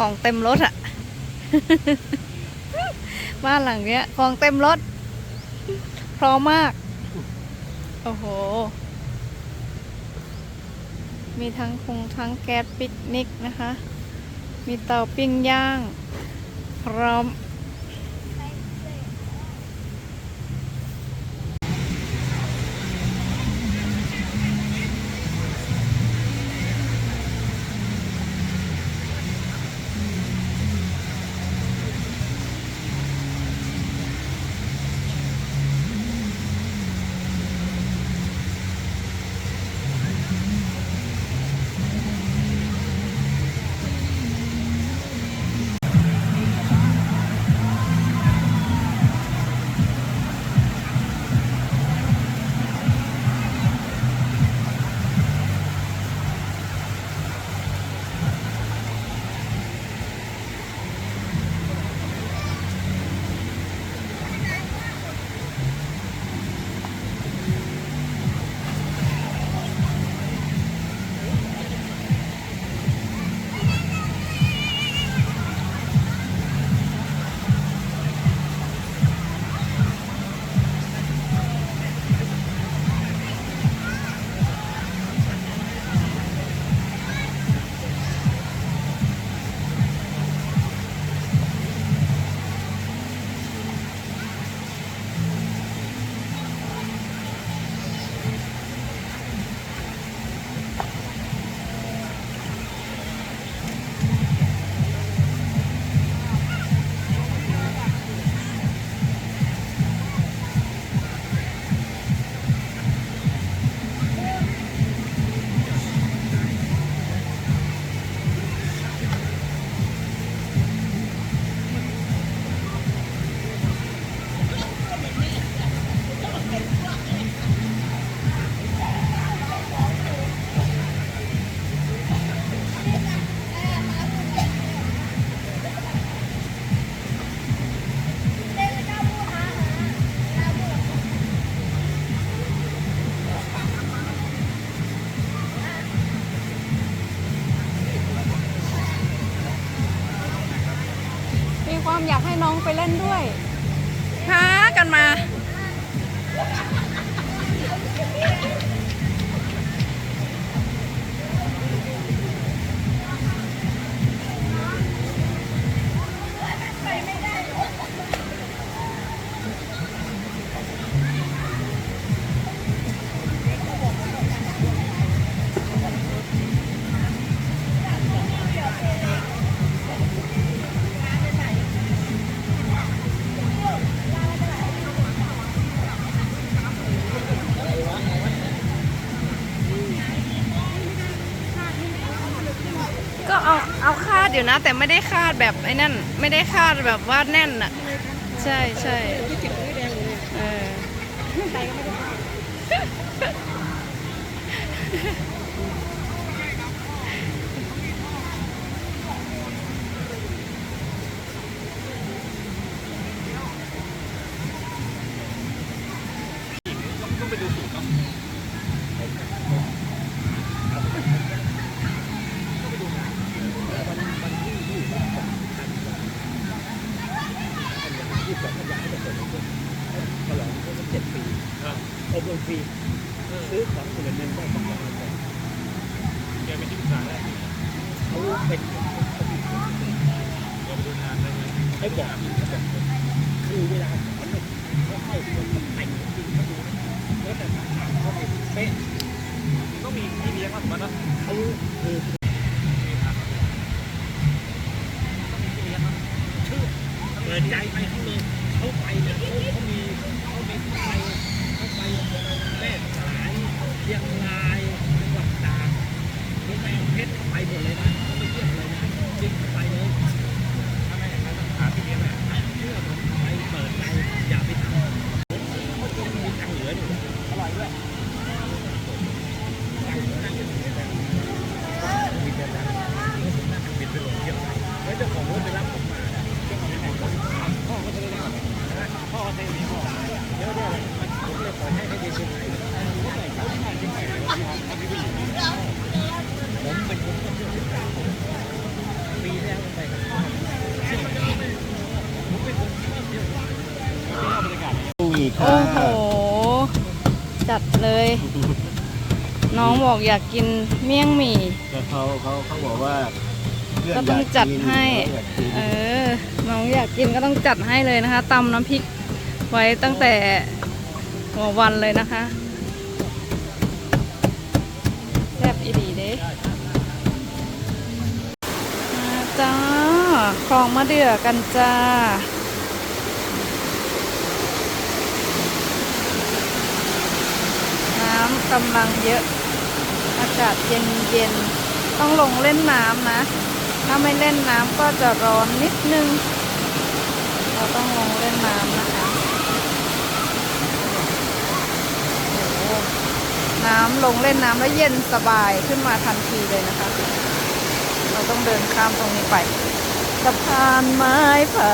ของเต็มรถอะบ้านหลังเนี้ย ของเต็มรถ พร้อมมาก โอ้โห มีทั้งคงทั้งแก๊สปิกนิกนะคะ มีเตาปิ้งย่าง พร้อม นะ แต่ไม่ได้คาดแบบไอ้นั่น ไม่ได้คาดแบบว่าแน่นอะ ใช่ใช่ มีที่เลี้ยงมาถูกไหมนะเออ น้องบอกอยากกินเมี่ยงหมี่ แต่เขาเขาเขาบอกว่าเพื่นก็ต้องจัดให้ อยากกินเออ น้องอยากกินก็ต้องจัดให้เลยนะคะตำน้ำพริกไว้ตั้งแต่หัววันเลยนะคะแซ่บอีดีเด้มาจ้าของมาเดือกันจ้า น้ำกำลังเยอะอากาศเย็นเย็นต้องลงเล่นน้ำนะ ถ้าไม่เล่นน้ำก็จะร้อนนิดนึง เราต้องลงเล่นน้ำนะคะโอ้น้ำลงเล่นน้ำแล้วเย็นสบายขึ้นมาทันทีเลยนะคะ เราต้องเดินข้ามตรงนี้ไปสะพานไม้ไผ่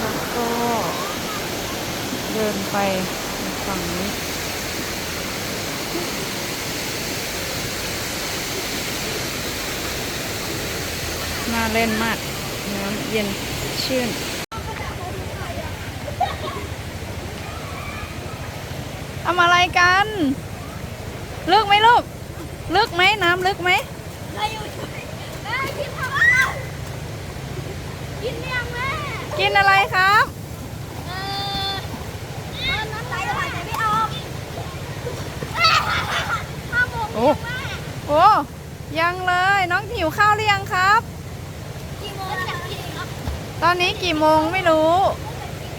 แล้วก็ เดินไปฝั่งนี้น่าเล่นมาก น้ำเย็นชื่นทำอะไรกัน ลึกไหมลูก ลึกไหมน้ำลึกไหมเราอยู่แม่กินผักอะกินยังแม่ กินอะไรครับ เออตอนนั้นไหลหายใจไม่ออกห้า โอ้โอ้ยังเลยน้องหิวข้าวหรือยังครับ กี่โมงอยากกินครับตอนนี้กี่โมงไม่รู้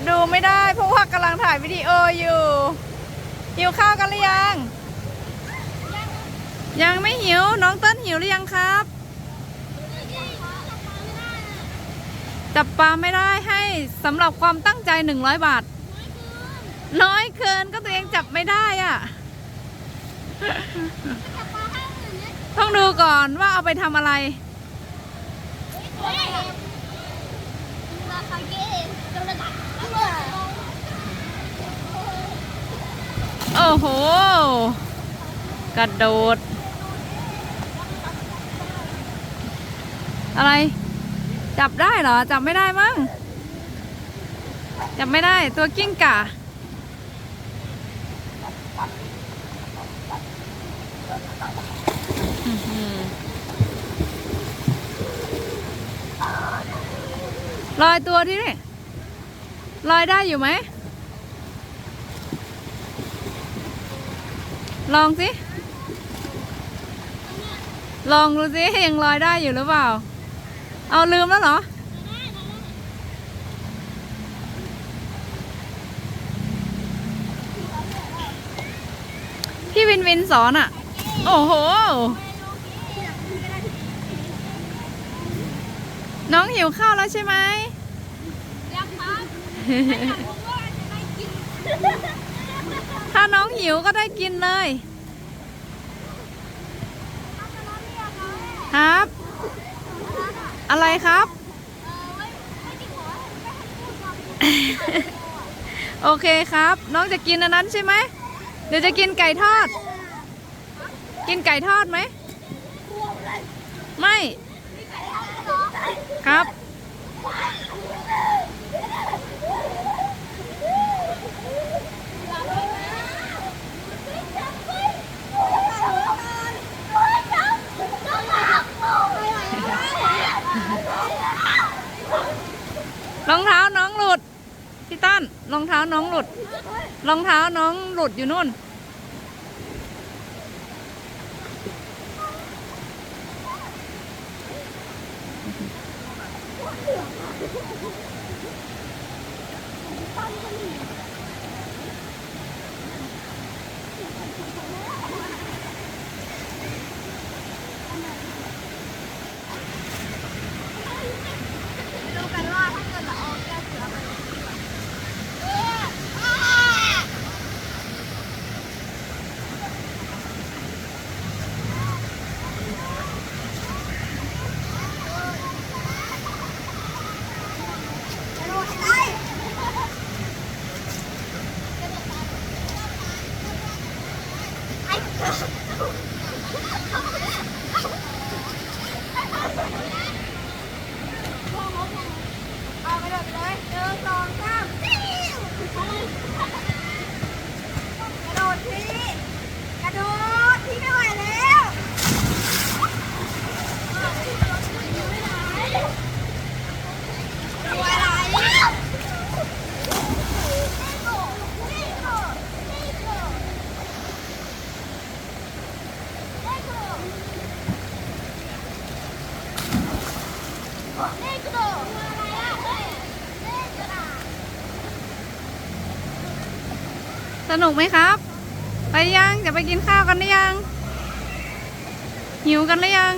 ดูไม่ได้เพราะว่ากำลังถ่ายวิดีโออยู่หิวข้าวกันหรือยัง ยังไม่หิวน้องเต้นหิวหรือยังครับ จับปลาไม่ได้ให้สำหรับความตั้งใจ 100 บาท น้อยเกินก็ตัวเองจับไม่ได้อะ ต้องดูก่อนว่าเอาไปทำอะไร โอ้โห กระโดด อะไร จับได้เหรอ จับไม่ได้มั้ง จับไม่ได้ตัวกิ้งก่าอื้อหือ ลอยตัวที่นี่ลอยได้อยู่ไหม ลองสิ ลองดูสิยังลอยได้อยู่หรือเปล่า เอาลืมแล้วเหรอพี่วินวินสอนอะ โอ้โห น้องหิวข้าวแล้วใช่ไหม ถ้าน้องหิวก็ได้กินเลย ครับ อะไรครับ โอเคครับ น้องจะกินอันนั้นใช่ไหม เดี๋ยวจะกินไก่ทอด กินไก่ทอดไหม ไม่ ครับ รองเท้าน้องหลุด พี่ตั้นรองเท้าน้องหลุด รองเท้าน้องหลุดอยู่นู่น นุกไหมครับ ไปยังจะไปกินข้าวกันหรือยัง หิวกันหรือยัง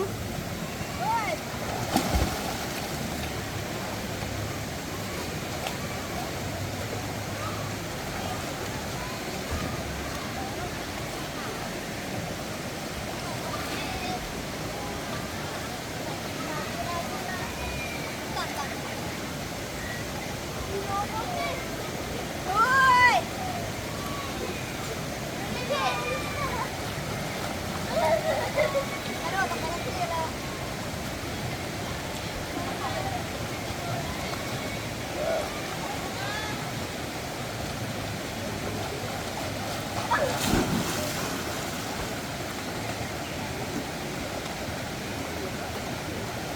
โอ้ยนี่พี่กระโดดลงไปแล้วพี่เลย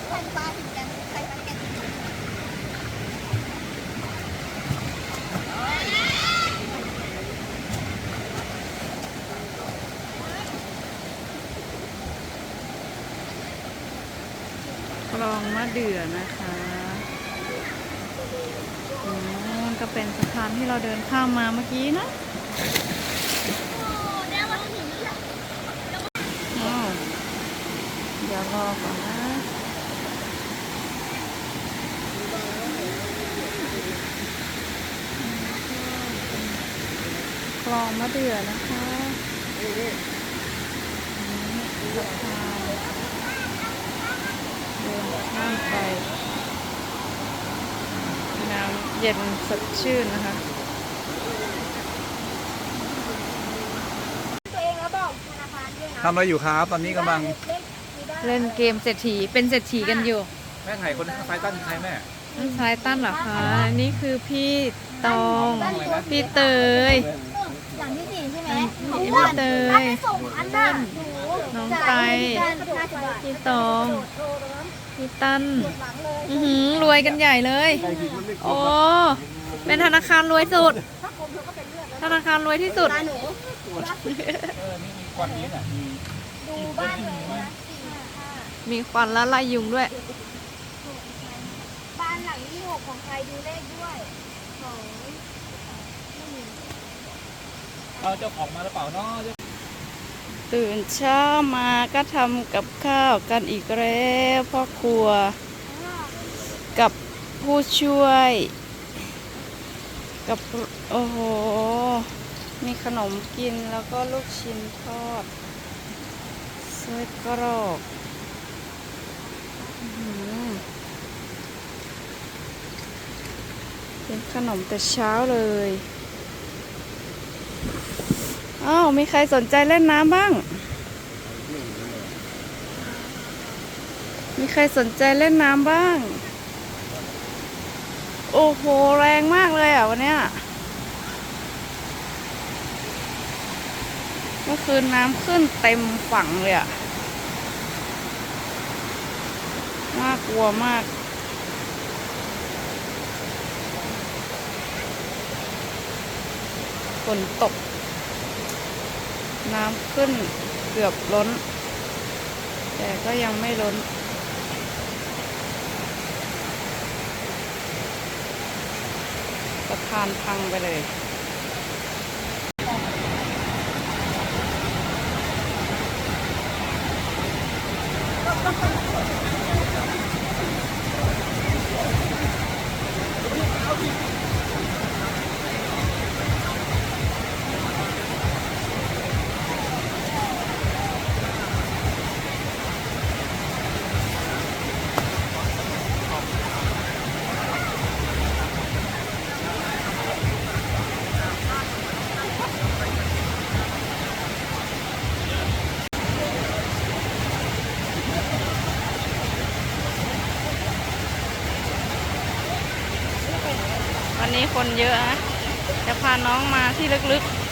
แผ่นปลาถึงกันใส่ปลาแกะ คลองมะเดื่อนะคะโอ้มันก็เป็นสะพานที่เราเดินข้ามมาเมื่อกี้นะโอ้เดี๋ยวมาล้วอ้าวเดี๋ยวรอก่อนนะคลองมะเดื่อนะคะสะพานเดิน ข้ามไปน้ำเย็นสดชื่นนะคะตัวเองแล้วบอกธนาคารด้วยนะทำอะไรอยู่ครับ ตอนนี้กำลังเล่นเกมเศรษฐีเป็นเศรษฐีกันอยู่แม่ไข่คนไฟตั้นใครแม่ นั่นซ้ายตั้นเหรอคะนี่คือพี่ตอง พี่เตย หลังที่สี่ใช่ไหมพี่เตยส่งอันน่ะหนูน้องไตพี่ตองพี่ตั้นหลัง เลยอือหือรวยกันใหญ่เลย โอ้เป็นธนาคารรวยสุด ธนาคารรวยที่สุดตาหนูเออนี่มีควันนี้น่ะมีดูบ้านเลยนะสี่ห้ามีควันและลายยุงด้วย บ้านหลังที่หกของใครดูเลขด้วยสอง เอาเจ้าของมาหรือเปล่าเนาะเจ้า ตื่นเช้ามาก็ทำกับข้าวกันอีกแล้วพ่อครัว กับผู้ช่วย กับโอ้โห มีขนมกินแล้วก็ลูกชิ้นทอดไส้กรอกเป็นขนมแต่เช้าเลย อ้าวมีใครสนใจเล่นน้ำบ้าง มีใครสนใจเล่นน้ำบ้าง โอ้โห แรงมากเลยอะวันเนี้ยเมื่อคืนน้ำขึ้นเต็มฝั่งเลยอะน่ากลัวมากฝนตก น้ำขึ้นเกือบล้น แต่ก็ยังไม่ล้น สะพานพังไปเลย คนเยอะนะจะพาน้องมาที่ลึกๆ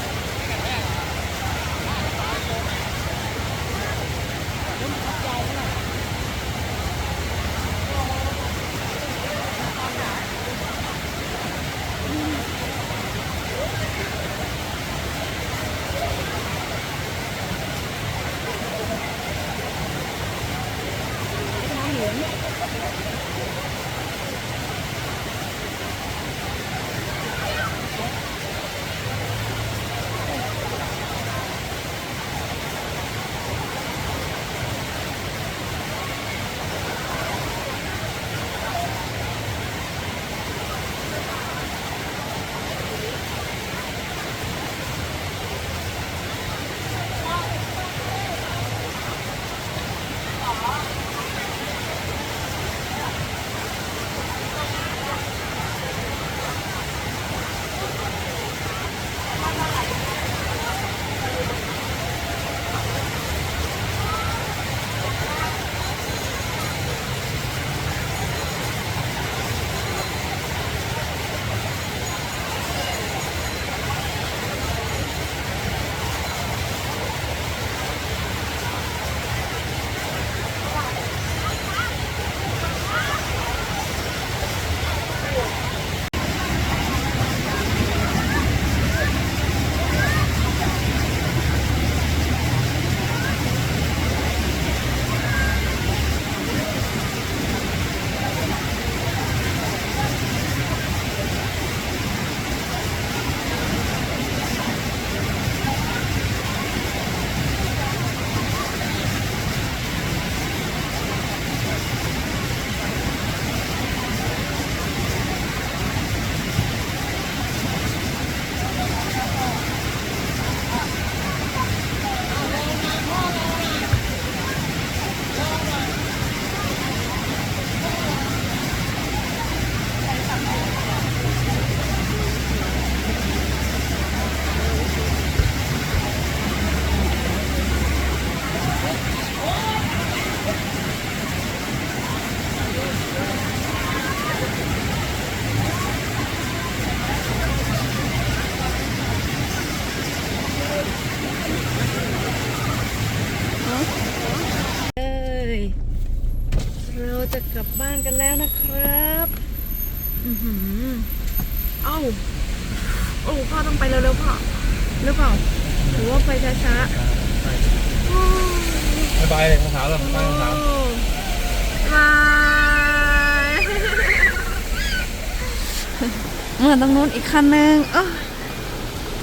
อตรงนู้นอีกคันหนึ่งเออ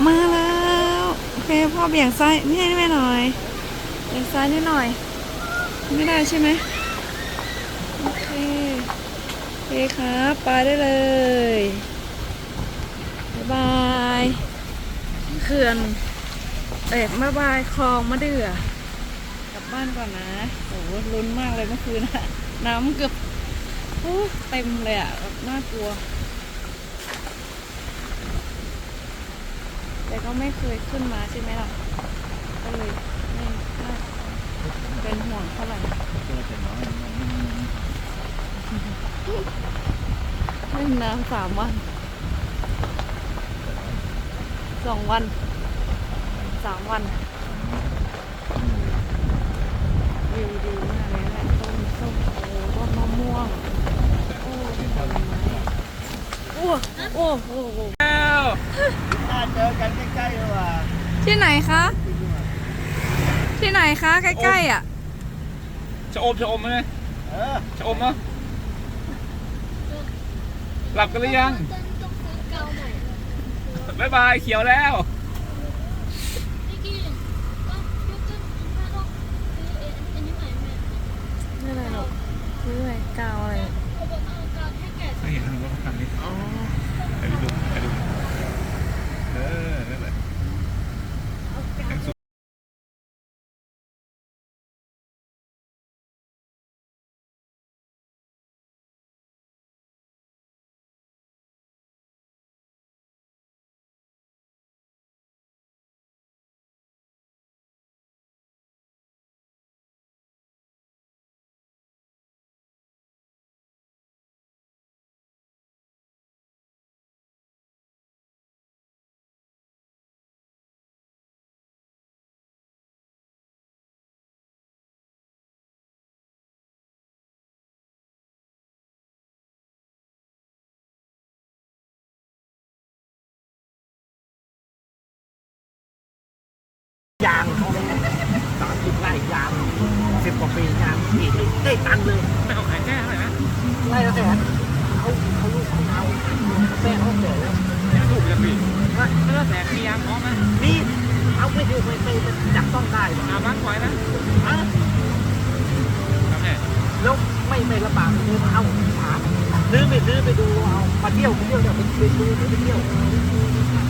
มาแล้วโอเคพ่อเบี่ยงซ้ายนี่ให้หน่อยเบี่ยงซ้ายนิดหน่อย ไม่ได้ใช่ไหมโอเคโอเคครับไปได้เลยบ๊ายบายเขื่อนเอ๊ะบ๊ายบายคลองมะเดื่อกลับบ้านก่อนนะโอ้ลุ้นมากเลยเมื่อคืนนะน้ำเกือบเต็มเลยอะแบบน่ากลัว แต่ ก็ไม่เคยขึ้นมาใช่ไหมล่ะ ก็เลยไม่น่าเป็นห่วงเท่าไหร่เล่นน้ำสามวันสองวันสามวันวิวดีมากเลยนะต้นส้มโอต้นมะม่วง โอ้ผลไม้โอ้โอ้โอ้โอ้แล้ว เจอกันใกล้ๆเลยว่ะที่ไหนคะ ที่ไหนคะ ใกล้ๆอะชะอมชะอมไหมเออชะอมเนาะหลับกันหรือยังต้องต้องซื้อเกาใหม่บายบายเขียวแล้วพี่กี้ก็ยกขึ้นแม่ต้องซื้ออันนี้ใหม่แม่ไม่อะไรหรอกซื้ออะไรกาวอะไรเขาบอกเอากาวให้แก่ไม่เห็นหรอกว่าคันนี้ ยางสามสิบไร่ยางสิบกว่าปียางปีนึงได้ตันเลยไม่เอาขายแค่เท่าไหร่นะไร่ละแสนเขาเขาลูกเขาเอาแม่เขาแก่แล้วถูกจังพี่ไม่ต้องแสนมียางพร้อมไหมนี่เอาไม่ดูไม่ไม่จับต้องได้หรออาบ้างไว้นะอะครับแล้วไม่ไม่ลำบากเลยเอาถามซื้อไม่ซื้อไปดูเอามาเที่ยวไปเที่ยวเดี๋ยวไปไปดูไปเที่ยว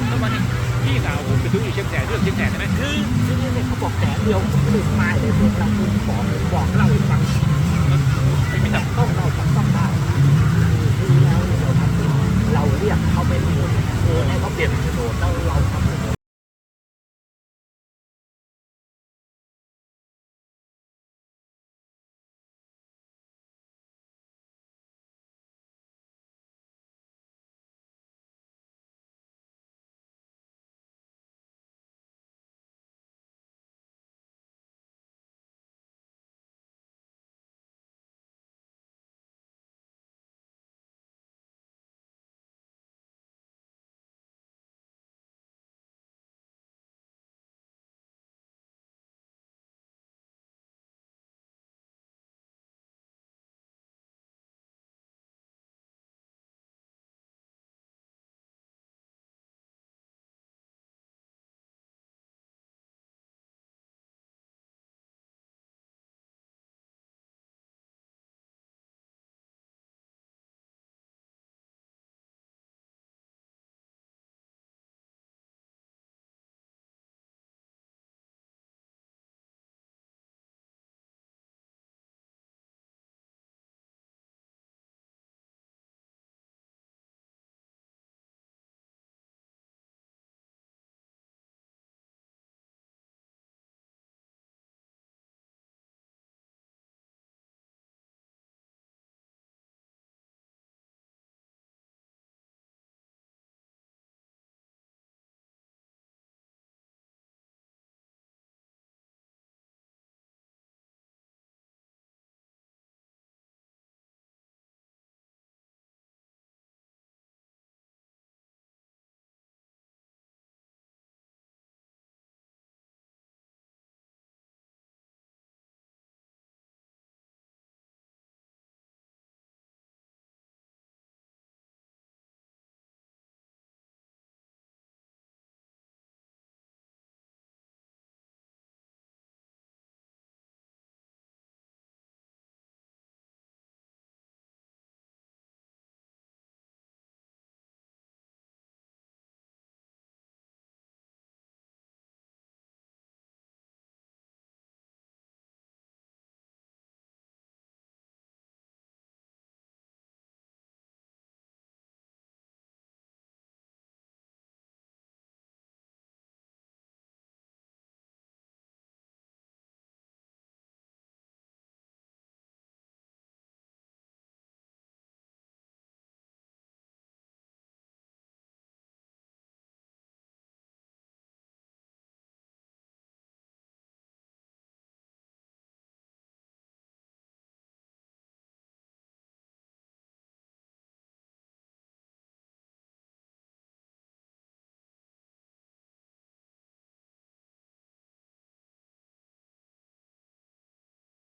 แล้ววันนี้ พี่สาวผมไปซื้ออยู่เชียงแสนเรื่องเชียงแสนใช่ไหมคือที่นี่เนี่ยเขาบอกแสนเดียวผมลืมาเลยผมเราคุณบอกบอกเล่าให้ฟังไม่มีทาต้องเราทำต้องได้คือแล้วเราทำเราเรียกเขาเป็นโอนให้เขาเปลี่ยนเป็นโดนแ